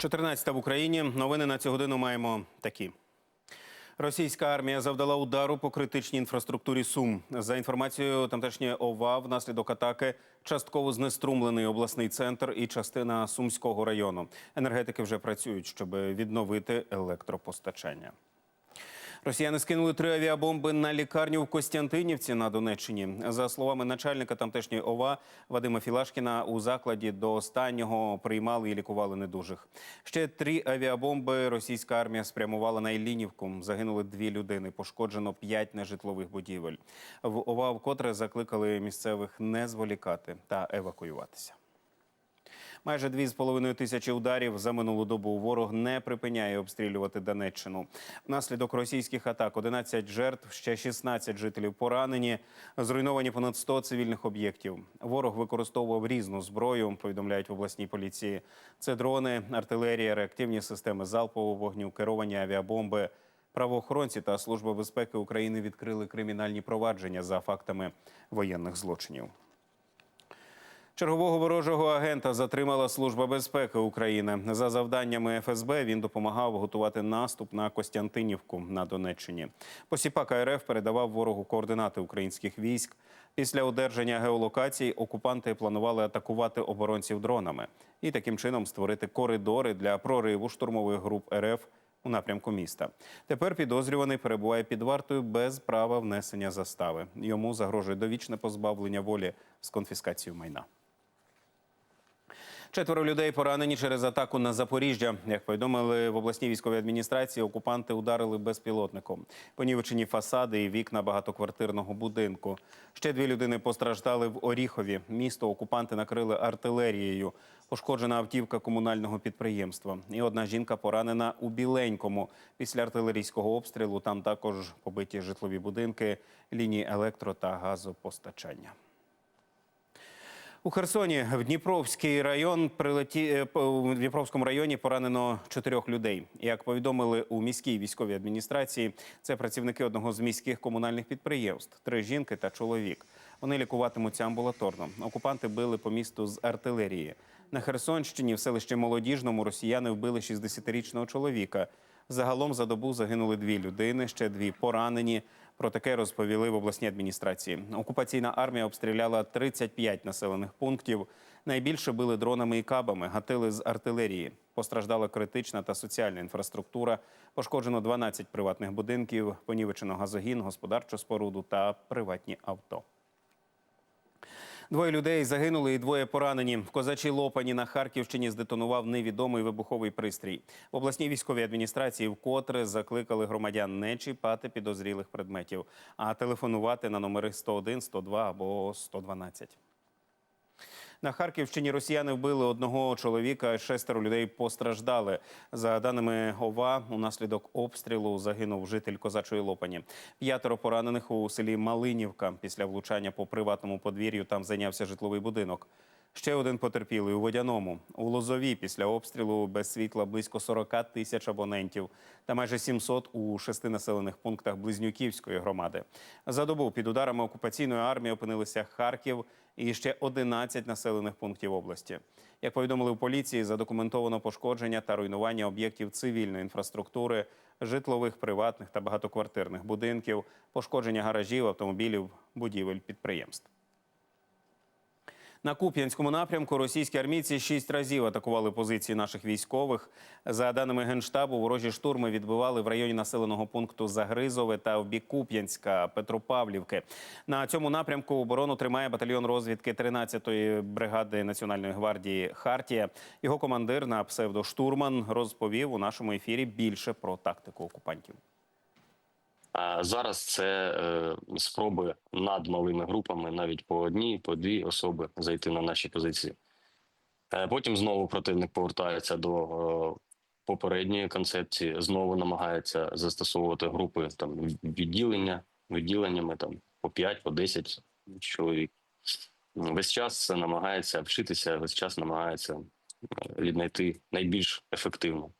14 в Україні. Новини на цю годину маємо такі. Російська армія завдала удару по критичній інфраструктурі Сум. За інформацією тамтешньої ОВА, внаслідок атаки частково знеструмлений обласний центр і частина Сумського району. Енергетики вже працюють, щоб відновити електропостачання. Росіяни скинули три авіабомби на лікарню в Костянтинівці на Донеччині. За словами начальника тамтешньої ОВА Вадима Філашкіна, у закладі до останнього приймали і лікували недужих. Ще три авіабомби російська армія спрямувала на Іллінівку. Загинули дві людини, пошкоджено п'ять нежитлових будівель. В ОВА вкотре закликали місцевих не зволікати та евакуюватися. Майже дві з половиною тисячі ударів за минулу добу ворог не припиняє обстрілювати Донеччину. Внаслідок російських атак 11 жертв, ще 16 жителів поранені. Зруйновані понад 100 цивільних об'єктів. Ворог використовував різну зброю. Повідомляють в обласній поліції. Це дрони, артилерія, реактивні системи залпового вогню, керовані авіабомби. Правоохоронці та служба безпеки України відкрили кримінальні провадження за фактами воєнних злочинів. Чергового ворожого агента затримала Служба безпеки України. За завданнями ФСБ він допомагав готувати наступ на Костянтинівку на Донеччині. Посіпак РФ передавав ворогу координати українських військ. Після одержання геолокацій окупанти планували атакувати оборонців дронами і таким чином створити коридори для прориву штурмових груп РФ у напрямку міста. Тепер підозрюваний перебуває під вартою без права внесення застави. Йому загрожує довічне позбавлення волі з конфіскацією майна. Четверо людей поранені через атаку на Запоріжжя. Як повідомили в обласній військовій адміністрації, окупанти ударили безпілотником. Понівечені фасади і вікна багатоквартирного будинку. Ще дві людини постраждали в Оріхові. Місто окупанти накрили артилерією. Пошкоджена автівка комунального підприємства. І одна жінка поранена у Біленькому. Після артилерійського обстрілу там також побиті житлові будинки, лінії електро та газопостачання. У Херсоні в Дніпровський район прилеті е, в Дніпровському районі поранено чотирьох людей. Як повідомили у міській військовій адміністрації, це працівники одного з міських комунальних підприємств: три жінки та чоловік. Вони лікуватимуться амбулаторно. Окупанти били по місту з артилерії. На Херсонщині в селищі Молодіжному росіяни вбили 60-річного чоловіка. Загалом за добу загинули дві людини, ще дві поранені. Про таке розповіли в обласній адміністрації. Окупаційна армія обстріляла 35 населених пунктів. Найбільше били дронами і кабами, гатили з артилерії. Постраждала критична та соціальна інфраструктура. Пошкоджено 12 приватних будинків, понівечено газогін, господарчу споруду та приватні авто. Двоє людей загинули і двоє поранені. В козачій Лопані на Харківщині здетонував невідомий вибуховий пристрій. В обласній військовій адміністрації вкотре закликали громадян не чіпати підозрілих предметів, а телефонувати на номери 101, 102 або 112. На Харківщині росіяни вбили одного чоловіка, шестеро людей постраждали. За даними ОВА, унаслідок обстрілу загинув житель козачої Лопані. П'ятеро поранених у селі Малинівка. Після влучання по приватному подвір'ю там зайнявся житловий будинок. Ще один потерпілий у Водяному. У Лозові після обстрілу без світла близько 40 тисяч абонентів та майже 700 у шести населених пунктах Близнюківської громади. За добу під ударами окупаційної армії опинилися Харків і ще 11 населених пунктів області. Як повідомили в поліції, задокументовано пошкодження та руйнування об'єктів цивільної інфраструктури, житлових, приватних та багатоквартирних будинків, пошкодження гаражів, автомобілів, будівель підприємств. На Куп'янському напрямку російські армійці шість разів атакували позиції наших військових. За даними генштабу, ворожі штурми відбивали в районі населеного пункту Загризове та в бік Куп'янська Петропавлівки. На цьому напрямку оборону тримає батальйон розвідки 13-ї бригади Національної гвардії Хартія. Його командир на псевдоштурман розповів у нашому ефірі більше про тактику окупантів. А зараз це е, спроби над малими групами, навіть по одній, по дві особи зайти на наші позиції. Е, потім знову противник повертається до е, попередньої концепції, знову намагається застосовувати групи там відділення, відділеннями там по 5, по 10 чоловік. Весь час намагається вчитися, весь час намагається віднайти найбільш ефективно.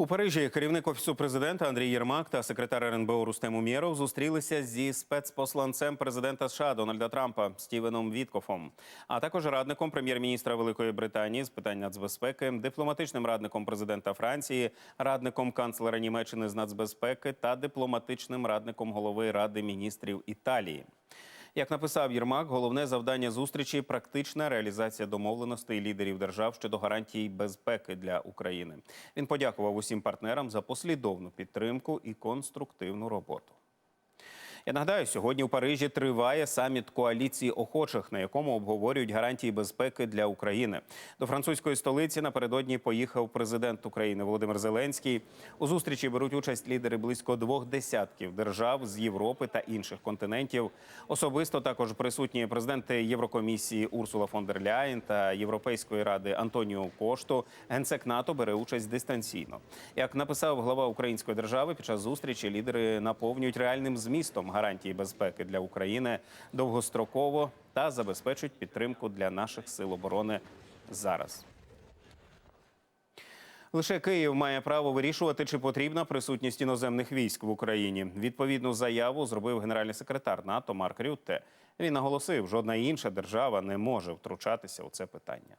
У Парижі керівник офісу президента Андрій Єрмак та секретар РНБО Рустем Умєров зустрілися зі спецпосланцем президента США Дональда Трампа Стівеном Віткофом, а також радником прем'єр-міністра Великої Британії з питань нацбезпеки, дипломатичним радником президента Франції, радником канцлера Німеччини з нацбезпеки та дипломатичним радником голови Ради міністрів Італії. Як написав Єрмак, головне завдання зустрічі практична реалізація домовленостей лідерів держав щодо гарантій безпеки для України. Він подякував усім партнерам за послідовну підтримку і конструктивну роботу. Я нагадаю, сьогодні у Парижі триває саміт коаліції охочих, на якому обговорюють гарантії безпеки для України. До французької столиці напередодні поїхав президент України Володимир Зеленський. У зустрічі беруть участь лідери близько двох десятків держав з Європи та інших континентів. Особисто також присутні президенти Єврокомісії Урсула фон дер Ляєн та Європейської ради Антоніо Кошту. Генсек НАТО бере участь дистанційно. Як написав глава української держави, під час зустрічі лідери наповнюють реальним змістом гарантії безпеки для України довгостроково та забезпечують підтримку для наших сил оборони зараз. Лише Київ має право вирішувати, чи потрібна присутність іноземних військ в Україні. Відповідну заяву зробив генеральний секретар НАТО Марк Рютте. Він наголосив, жодна інша держава не може втручатися у це питання.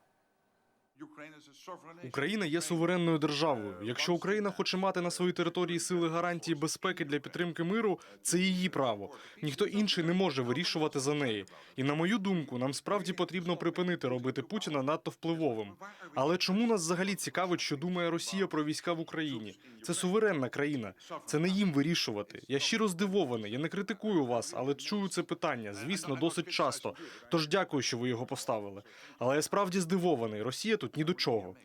Україна є суверенною державою. Якщо Україна хоче мати на своїй території сили гарантії безпеки для підтримки миру, це її право. Ніхто інший не може вирішувати за неї. І на мою думку, нам справді потрібно припинити робити Путіна надто впливовим. Але чому нас взагалі цікавить, що думає Росія про війська в Україні? Це суверенна країна. Це не їм вирішувати. Я щиро здивований. Я не критикую вас, але чую це питання. Звісно, досить часто. Тож дякую, що ви його поставили. Але я справді здивований. Росія тут ні до чого.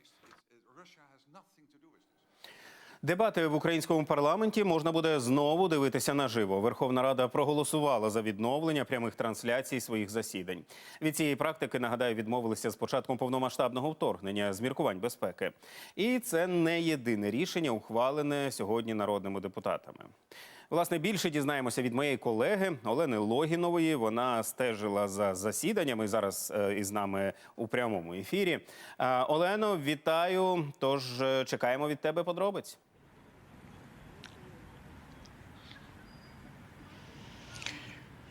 Дебати в українському парламенті можна буде знову дивитися наживо. Верховна Рада проголосувала за відновлення прямих трансляцій своїх засідань. Від цієї практики нагадаю, відмовилися з початком повномасштабного вторгнення з міркувань безпеки. І це не єдине рішення, ухвалене сьогодні народними депутатами. Власне, більше дізнаємося від моєї колеги Олени Логінової. Вона стежила за засіданнями зараз е, із нами у прямому ефірі. Е, Олено, вітаю! Тож е, чекаємо від тебе подробиць.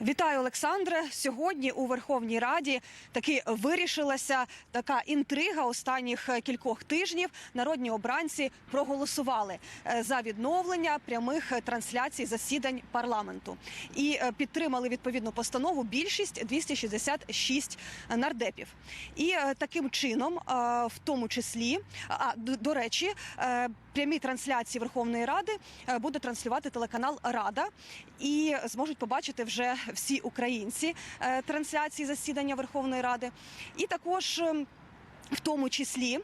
Вітаю, Олександре. Сьогодні у Верховній Раді таки вирішилася така інтрига останніх е, кількох тижнів. Народні обранці проголосували е, за відновлення прямих е, трансляцій засідань парламенту і підтримали відповідну постанову більшість 266 нардепів. І таким чином, в тому числі, а до, речі, прямі трансляції Верховної Ради е, буде транслювати телеканал Рада і зможуть побачити вже всі українці е, трансляції засідання Верховної Ради. І також. В тому числі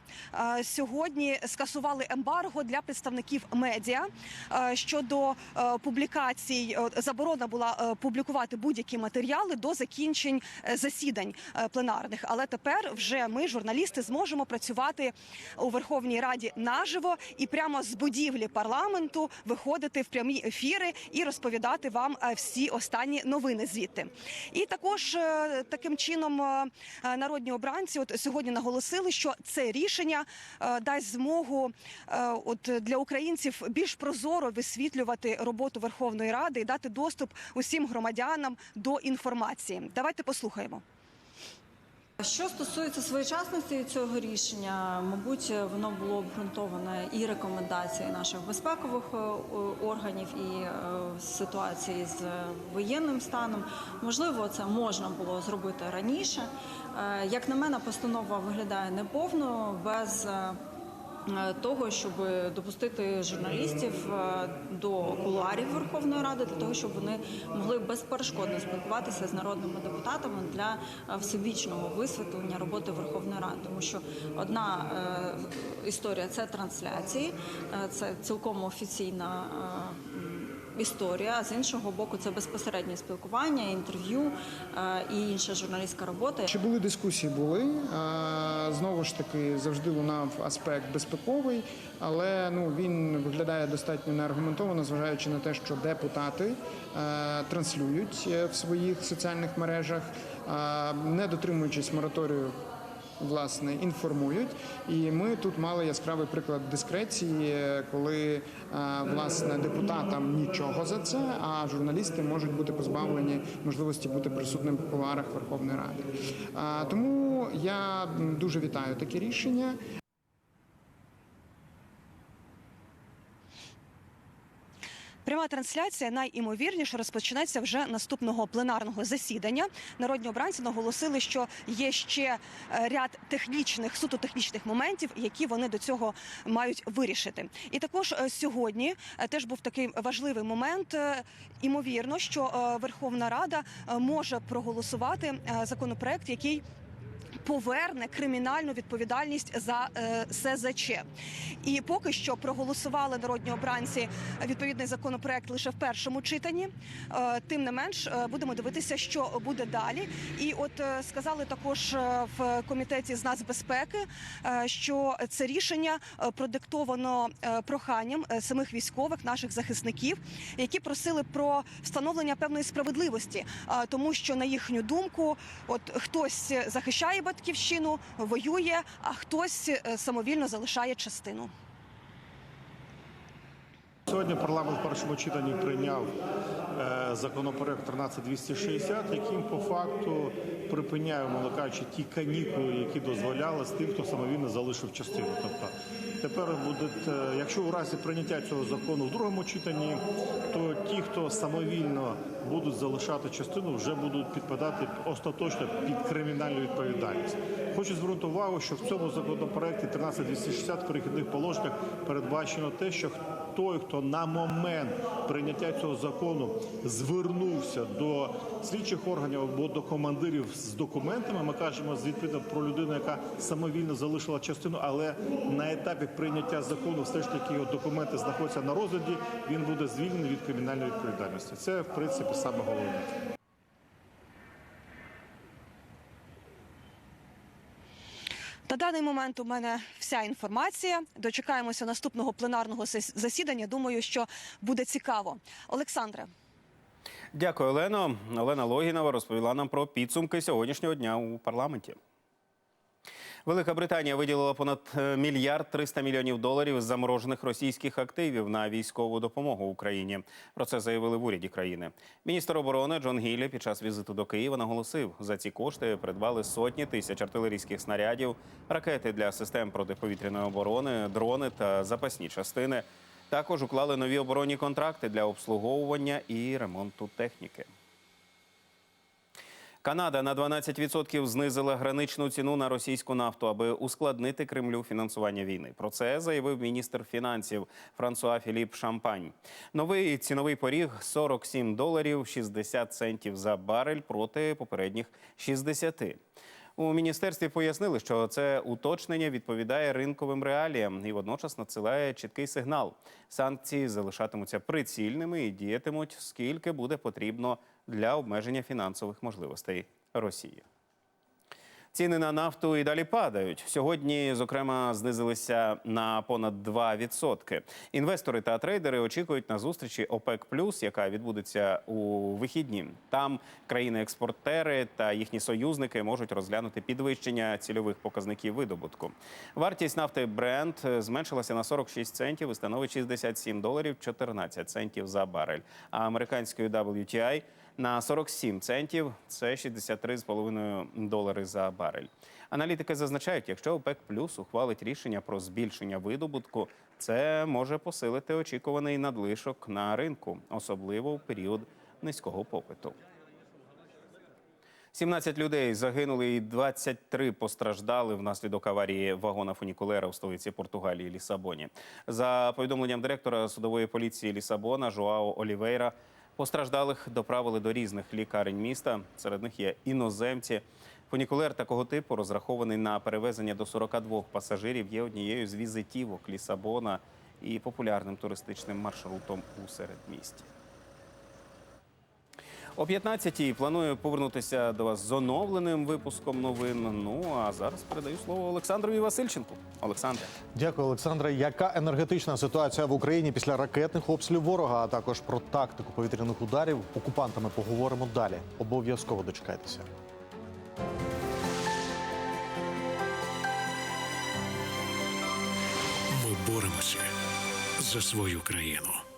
е, сьогодні скасували ембарго для представників медіа е, щодо е, публікацій. Заборона була публікувати будь-які матеріали до закінчень засідань пленарних. Але тепер вже ми, журналісти, зможемо працювати у Верховній Раді наживо і прямо з будівлі парламенту виходити в прямі ефіри і розповідати вам всі останні новини звідти. І також таким чином народні обранці от сьогодні наголосили, що це рішення е, дасть змогу е, от для українців більш прозоро висвітлювати роботу Верховної Ради і дати доступ усім громадянам до інформації. Давайте послухаємо. Що стосується своєчасності цього рішення, мабуть, воно було обґрунтоване і рекомендації наших безпекових е, органів, і е, ситуації з воєнним станом. Можливо, це можна було зробити раніше. Е, Як на мене, постанова виглядає неповно без. Того, щоб допустити журналістів е, до куларів Верховної Ради, для того, щоб вони могли безперешкодно спілкуватися з народними депутатами для е, всебічного висвітлення роботи Верховної Ради, тому що одна е, історія це трансляції, це цілком офіційна. Історія, а з іншого боку, це безпосереднє спілкування, інтерв'ю е, і інша журналістська робота. Чи були дискусії? Були Е, знову ж таки завжди лунав аспект безпековий, але ну він виглядає достатньо неаргументовано, зважаючи на те, що депутати е, транслюють в своїх соціальних мережах, не дотримуючись мораторію власне інформують. І ми тут мали яскравий приклад дискреції, коли е, власне депутатам нічого за це, а журналісти можуть бути позбавлені можливості бути присутним в кулуарах Верховної Ради. Тому я дуже вітаю таке рішення. Пряма трансляція найімовірніше розпочнеться вже наступного пленарного засідання. Народні обранці наголосили, що є ще е, ряд технічних, суто технічних моментів, які вони до цього мають вирішити. І також е, сьогодні е, теж був такий важливий момент. Імовірно, що Верховна Рада може проголосувати законопроект, який поверне кримінальну відповідальність за е, СЗЧ. І поки що проголосували народні обранці відповідний законопроект лише в першому читанні. Е, тим не менш, е, будемо дивитися, що буде далі. І от сказали також в комітеті з нацбезпеки, що це рішення продиктовано проханням самих військових, наших захисників, які просили про встановлення певної справедливості, тому що на їхню думку, от хтось захищає батьківщину, воює, а хтось е, самовільно залишає частину. Сьогодні парламент в першому читанні прийняв е, законопроект 13260, яким по факту припиняє, молокачі ті канікули, які дозволяли з тим, хто самовільно залишив частину. Тобто тепер буде, якщо у разі прийняття цього закону в другому читанні, то ті, хто самовільно будуть залишати частину, вже будуть підпадати остаточно під кримінальну відповідальність. Хочу звернути увагу, що в цьому законопроекті 13260 в перехідних положеннях передбачено те, що той, хто на момент прийняття цього закону звернувся до слідчих органів або до командирів з документами, ми кажемо відповідно про людину, яка самовільно залишила частину, але на етапі прийняття закону все ж таки його документи знаходяться на розгляді. Він буде звільнений від кримінальної відповідальності. Це в принципі саме головне. Даний момент у мене вся інформація. Дочекаємося наступного пленарного засідання. Думаю, що буде цікаво. Олександре, Дякую, Олено. Олена Логінова розповіла нам про підсумки сьогоднішнього дня у парламенті. Велика Британія виділила понад е, мільярд 300 мільйонів доларів з заморожених російських активів на військову допомогу Україні. Про це заявили в уряді країни. Міністр оборони Джон Гіллі під час візиту до Києва наголосив, за ці кошти придбали сотні тисяч артилерійських снарядів, ракети для систем протиповітряної оборони, дрони та запасні частини. Також уклали нові оборонні контракти для обслуговування і ремонту техніки. Канада на 12% знизила граничну ціну на російську нафту, аби ускладнити Кремлю фінансування війни. Про це заявив міністр фінансів Франсуа Філіп Шампань. Новий ціновий поріг 47 доларів 60 центів за барель проти попередніх 60. У міністерстві пояснили, що це уточнення відповідає ринковим реаліям і водночас надсилає чіткий сигнал. Санкції залишатимуться прицільними і діятимуть скільки буде потрібно для обмеження фінансових можливостей Росії. Ціни на нафту і далі падають. Сьогодні, зокрема, знизилися на понад 2%. Інвестори та трейдери очікують на зустрічі ОПЕК яка відбудеться у вихідні. Там країни-експортери та їхні союзники можуть розглянути підвищення цільових показників видобутку. Вартість нафти Brent зменшилася на 46 центів і становить 67 доларів 14 центів за барель. А американської WTI – на 47 центів. Це 63,5 долари за барель. Аналітики зазначають, якщо ОПЕК Плюс ухвалить рішення про збільшення видобутку, це може посилити очікуваний надлишок на ринку, особливо в період низького попиту. 17 людей загинули і 23 постраждали внаслідок аварії вагона фунікулера у столиці Португалії Лісабоні. За повідомленням директора судової поліції Лісабона Жоао Олівейра, постраждалих доправили до різних лікарень міста. Серед них є іноземці. Фунікулер такого типу розрахований на перевезення до 42 пасажирів. Є однією з візитівок Лісабона і популярним туристичним маршрутом у середмісті. О 15-й планую повернутися до вас з оновленим випуском новин. Ну а зараз передаю слово Олександрові Васильченку. Олександре, дякую, Олександре. Яка енергетична ситуація в Україні після ракетних обслів ворога? А також про тактику повітряних ударів окупантами поговоримо далі. Обов'язково дочекайтеся. Ми боремося за свою країну.